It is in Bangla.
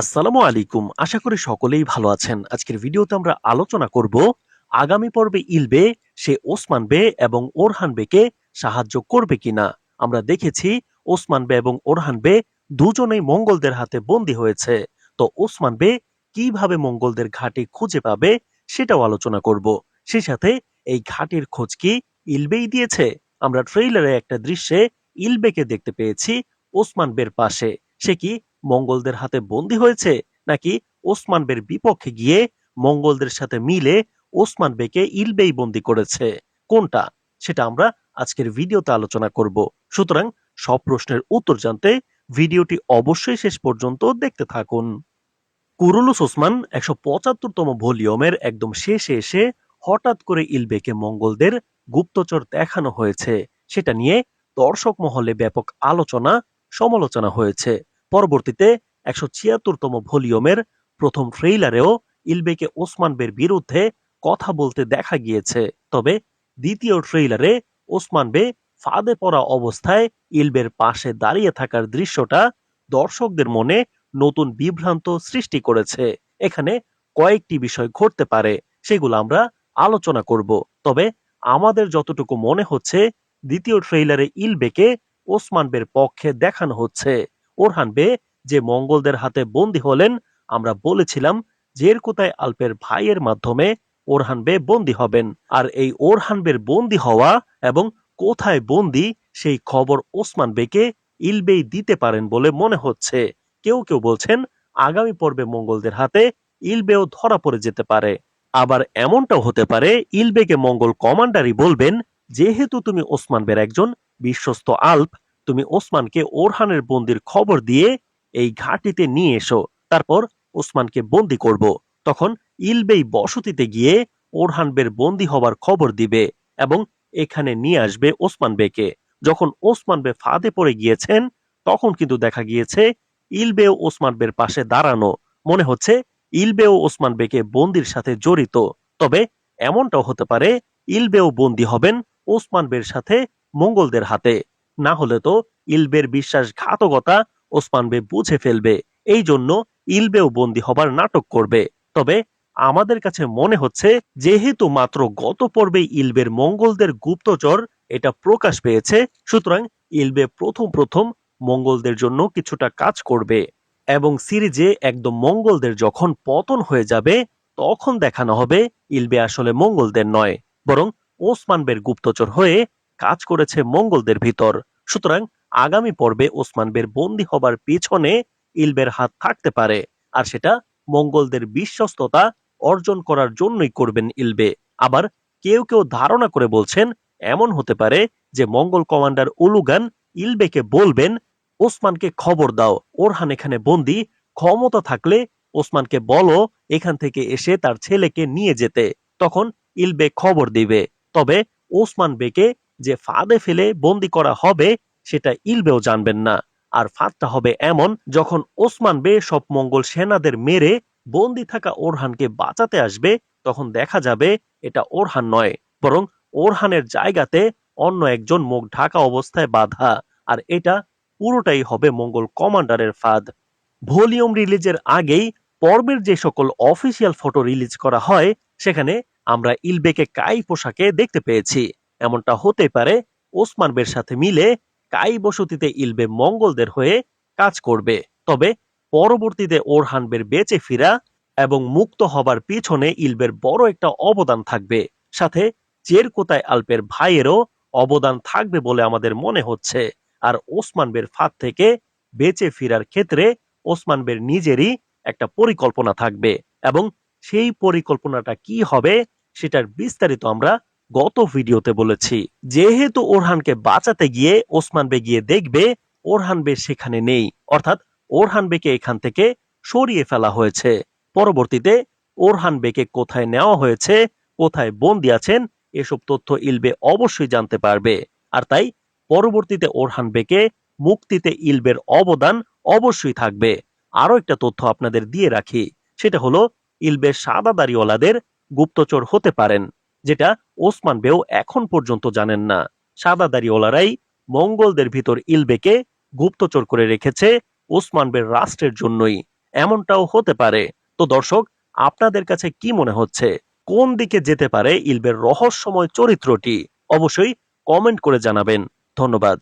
আসসালামু আলাইকুম। আশা করি সকলেই ভালো আছেন। আজকের ভিডিওতে আমরা আলোচনা করব আগামী পর্বে ইলবে সে ওসমান বে এবং ওরহান বেকে সাহায্য করবে কিনা। আমরা দেখেছি ওসমান বে এবং ওরহান বে দুজনেই মঙ্গলদের হাতে বন্দী হয়েছে। তো ওসমান বে কীভাবে মঙ্গলদের ঘাঁটি খুঁজে পাবে সেটাও আলোচনা করব। সেই সাথে এই ঘাটির খোঁজ কি ইলবেই দিয়েছে? আমরা ট্রেইলারে একটা দৃশ্যে ইলবেকে দেখতে পেয়েছি ওসমান বের পাশে। সে কি মঙ্গলদের হাতে বন্দী হয়েছে নাকি ওসমান বের বিপক্ষে গিয়ে মঙ্গলদের সাথে মিলে ওসমান বেকে ইলবেই বন্দী করেছে? কোনটা? সেটা আমরা আজকের ভিডিওতে আলোচনা করব। সুতরাং সব প্রশ্নের উত্তর জানতে ভিডিওটি অবশ্যই শেষ পর্যন্ত দেখতে থাকুন। কুরুলুস ওসমান একশো পঁচাত্তরতম ভলিউমের একদম শেষে এসে হঠাৎ করে ইলবেকে মঙ্গলদের গুপ্তচর দেখানো হয়েছে। সেটা নিয়ে দর্শক মহলে ব্যাপক আলোচনা, সমালোচনা হয়েছে। পরবর্তীতে একশো ছিয়াত্তরতম ভলিউমের প্রথম ট্রেইলারেও ইলবেকে ওসমান বের বিরুদ্ধে কথা বলতে দেখা গিয়েছে। তবে দ্বিতীয় ট্রেইলারে ওসমান বে ফাঁদে পড়া অবস্থায় ইলবের পাশে দাঁড়িয়ে থাকার দৃশ্যটা দর্শকদের মনে নতুন বিভ্রান্ত সৃষ্টি করেছে। এখানে কয়েকটি বিষয় ঘটতে পারে, সেগুলো আমরা আলোচনা করব। তবে আমাদের যতটুকু মনে হচ্ছে, দ্বিতীয় ট্রেইলারে ইলবেকে ওসমান বের পক্ষে দেখানো হচ্ছে। ওরহান বে যে মঙ্গলদের হাতে বন্দী হলেন, আমরা বলেছিলাম জের কোথায় আলপের ভাইয়ের মাধ্যমে ওরহান বে বন্দী হবেন। আর এই ওরহান বের বন্দী হওয়া এবং কোথায় বন্দী সেই খবর ওসমান বেকে ইলবেই দিতে পারেন বলে মনে হচ্ছে। কেউ কেউ বলছেন, আগামী পর্বে মঙ্গলদের হাতে ইলবেও ধরা পড়ে যেতে পারে। আবার এমনটাও হতে পারে, ইলবেকে মঙ্গল কমান্ডারই বলবেন, যেহেতু তুমি ওসমান বের একজন বিশ্বস্ত আল্প তুমি ওসমানকে ওরহানের বন্দির খবর দিয়ে এই ঘাটিতে নিয়ে এসো। তারপর ওসমানকে বন্দি করব। তখন ইলবেই বসতিতে গিয়ে ওরহান বের বন্দি হবার খবর দিবে এবং এখানে নিয়ে আসবে ওসমান বেকে। যখন ওসমান বে ফাঁদে পড়ে গিয়েছেন, তখন কিন্তু দেখা গিয়েছে ইলবেও ওসমান বের পাশে দাঁড়ানো। মনে হচ্ছে ইলবেও ওসমান বেকে বন্দির সাথে জড়িত। তবে এমনটাও হতে পারে, ইলবেও বন্দী হবেন ওসমান বের সাথে মঙ্গলদের হাতে। না হলে তো ইলবের বিশ্বাসঘাতকতা ওসমান বে বুঝে ফেলবে। এই জন্য ইলবেও বন্দী হবার নাটক করবে। তবে আমাদের কাছে মনে হচ্ছে, যেহেতু মাত্র গত পর্বে ইলবের মঙ্গলদের গুপ্তচর এটা প্রকাশ পেয়েছে, সুতরাং ইলবে প্রথম প্রথম মঙ্গলদের জন্য কিছুটা কাজ করবে এবং সিরিজে একদম মঙ্গলদের যখন পতন হয়ে যাবে, তখন দেখানো হবে ইলবে আসলে মঙ্গলদের নয়, বরং ওসমান বের গুপ্তচর হয়ে কাজ করেছে মঙ্গলদের ভিতর। সুতরাং আগামী পর্বে ওসমান বের বন্দী হবার পিছনে ইলবের হাত থাকতে পারে, আর সেটা মঙ্গলদের বিশ্বস্ততা অর্জন করার জন্যই করবেন ইলবে আবার কেউ কেউ ধারণা করে বলছেন, এমন হতে পারে যে মঙ্গল কমান্ডার উলুগান ইলবেকে বলবেন, ওসমানকে খবর দাও, ওরহান এখানে বন্দি, ক্ষমতা থাকলে ওসমানকে বলো এখান থেকে এসে তার ছেলেকে নিয়ে যেতে। তখন ইলবে খবর দিবে। তবে ওসমান বেকে যে ফাঁদে ফেলে বন্দি করা হবে, সেটা ইলবেও জানবেন না। আর ফাঁদটা হবে এমন যখন ওসমান বে সব মঙ্গল সেনাদের মেরে বন্দি থাকা ওরহানকে বাঁচাতে আসবে, তখন দেখা যাবে এটা ওরহান নয়, বরং ওরহানের জায়গাতে অন্য একজন মুখ ঢাকা অবস্থায় বাধা, আর এটা পুরোটাই হবে মঙ্গল কমান্ডারের ফাঁদ। ভলিউম রিলিজের আগেই পর্বের যে সকল অফিসিয়াল ফটো রিলিজ করা হয়, সেখানে আমরা ইলবেকে কাই পোশাকে দেখতে পেয়েছি। এমনটা হতে পারে ওসমান বের সাথে মিলে কাই বসতিতে ইলবে মঙ্গলদের হয়ে কাজ করবে। তবে পরবর্তীতে ওরহানবের বেঁচে ফিরা এবং মুক্ত হবার পিছনে ইলবের বড় একটা অবদান থাকবে। সাথে চেরকোতায় আলপের ভাইয়েরও অবদান থাকবে বলে আমাদের মনে হচ্ছে। আর ওসমান বের ফাঁদ থেকে বেঁচে ফিরার ক্ষেত্রে ওসমান বের নিজেরই একটা পরিকল্পনা থাকবে। এবং সেই পরিকল্পনাটা কি হবে সেটার বিস্তারিত আমরা গত ভিডিওতে বলেছি, যেহেতু ওরহানকে বাঁচাতে গিয়ে ওসমান বে গিয়ে দেখবে, ওরহান বে সেখানে নেই। অর্থাৎ ওরহান বেকে এখান থেকে সরিয়ে ফেলা হয়েছে। পরবর্তীতে ওরহান বেকে কোথায় নেওয়া হয়েছে, কোথায় বন্দি আছেন, এসব তথ্য ইলবে অবশ্যই জানতে পারবে। আর তাই পরবর্তীতে ওরহান বেকে মুক্তিতে ইলবের অবদান অবশ্যই থাকবে। আরও একটা তথ্য আপনাদের দিয়ে রাখি, সেটা হলো, ইলবের সাদা দাড়িওয়ালাদের গুপ্তচর হতে পারেন। যেটা ওসমান বেও এখন পর্যন্ত জানেন না। সাদা দাড়িওয়ালারাই মঙ্গলদের ভিতর ইলবেকে গুপ্তচর করে রেখেছে ওসমান বের রাষ্ট্রের জন্যই। এমনটাও হতে পারে। তো দর্শক, আপনাদের কাছে কি মনে হচ্ছে? কোন দিকে যেতে পারে ইলবের রহস্যময় চরিত্রটি? অবশ্যই কমেন্ট করে জানাবেন। ধন্যবাদ।